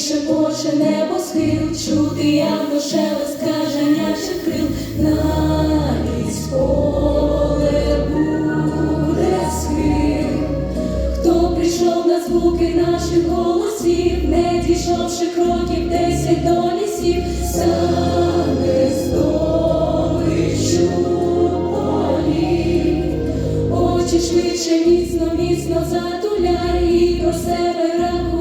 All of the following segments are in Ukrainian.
шепоче небосхил, чути, як до шелест кажанячих крил, навіть поле буде схил. Хто прийшов на звуки наших голосів, не дійшовши кроків десять до лісів, стане здобиччю полі. Очі швидше, міцно, міцно затуляй і про себе рахувати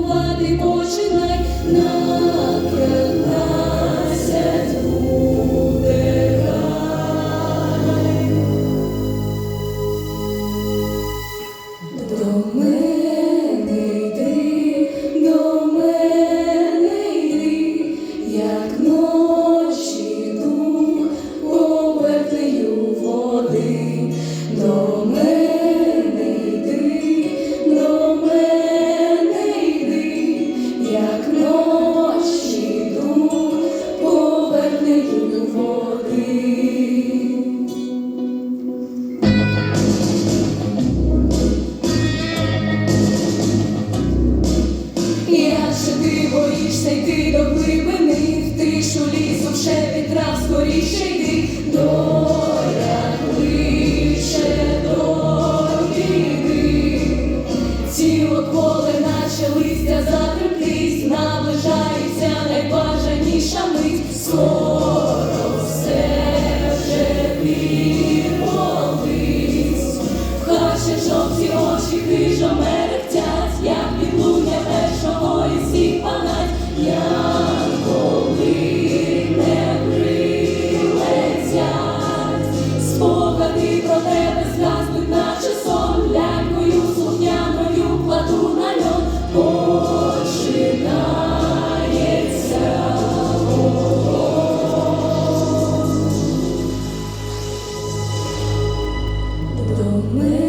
тишу лісу вже вітрав скоріше йди, доля кличе до біди. Ціло поле, наче листя затреплись, наближається найбажаніша мить, скоро все вже відбулись. Хоче жовті очі хижо До мене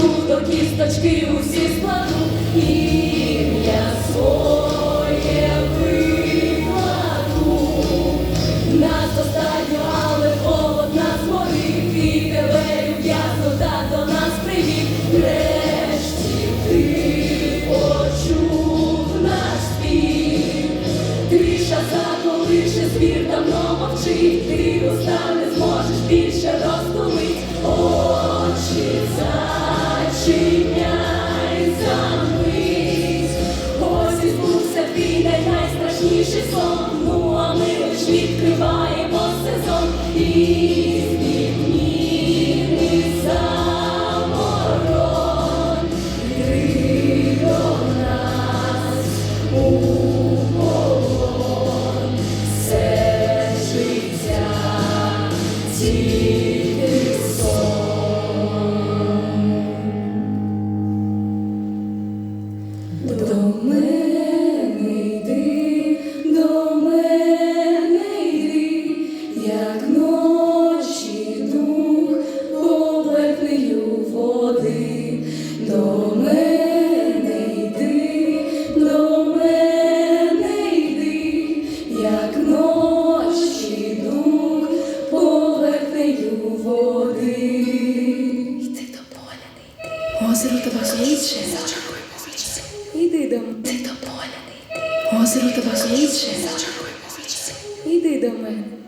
кісточку до кісточки усі складу, ім'я своє ну а ми ж відкриваємо сезон. І. Йди до нас у все життя тільки видом. Ти до поля не йди. Озеро тебе кличе. Іди до мене.